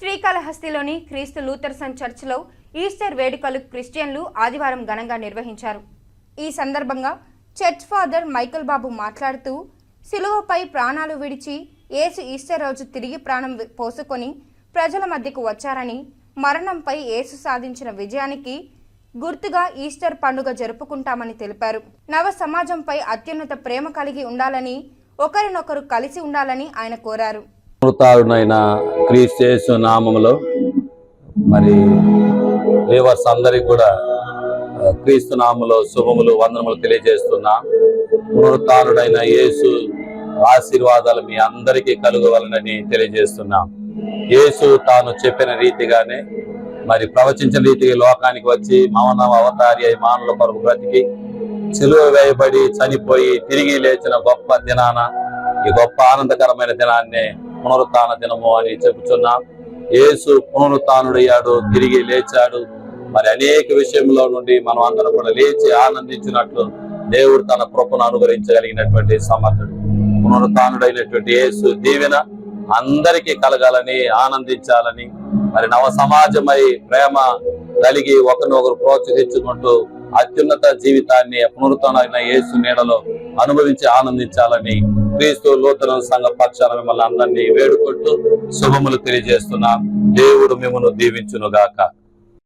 శ్రీకాళహస్తిలోని క్రీస్తు లూథర్సన్ చర్చ్లో ఈస్టర్ వేడుకలు క్రిస్టియన్లు ఆదివారం ఘనంగా నిర్వహించారు. ఈ సందర్భంగా చర్చ్ ఫాదర్ మైకల్ బాబు మాట్లాడుతూ సిలువపై ప్రాణాలు విడిచి యేసు ఈస్టర్ రోజు తిరిగి ప్రాణం పోసుకొని ప్రజల మధ్యకు వచ్చారని మరణంపై యేసు సాధించిన విజయానికి గుర్తుగా ఈస్టర్ పండుగ జరుపుకుంటామని తెలిపారు. నవ సమాజంపై అత్యున్నత ప్రేమ కలిగి ఉండాలని ఒకరినొకరు కలిసి ఉండాలని ఆయన కోరారు. మృతారునైన క్రీస్తు నామములో మరి లేవర్స్ అందరికి కూడా క్రీస్తు నామంలో శుభములు వందనములు తెలియజేస్తున్నా. మృతారుడైన యేసు ఆశీర్వాదాలు మీ అందరికీ కలుగవలనని తెలియజేస్తున్నా. యేసు తాను చెప్పిన రీతిగానే మరి ప్రవచించిన రీతిగా లోకానికి వచ్చి మానవ అవతారి అయి మానవుల కొరకు బ్రతికి చెలువ వేయబడి చనిపోయి తిరిగి లేచిన గొప్ప దినాన ఈ గొప్ప ఆనందకరమైన దినాన్నే పునరుత్న దినము అని చెబుతున్నాం. యేసు పునరుత్థానుడయ్యాడు తిరిగి లేచాడు. మరి అనేక విషయంలో నుండి మనం అందరం కూడా లేచి ఆనందించినట్లు దేవుడు తన కృపను అనుగ్రహించగలిగినటువంటి సమర్థుడు. పునరుత్డైనటువంటి యేసు దీవెన అందరికీ కలగాలని ఆనందించాలని మరి నవ సమాజమై ప్రేమ కలిగి ఒకరినొకరు ప్రోత్సహించుకుంటూ అత్యున్నత జీవితాన్ని పునరుత్థానైన యేసు నీడలో అనుభవించి ఆనందించాలని క్రీస్తు నూతన సంఘ పక్షాన మిమ్మల్ని అందరినీ వేడుకుంటూ శుభములు తెలియజేస్తున్నాం. దేవుడు మిమ్మల్ని దీవించును గాక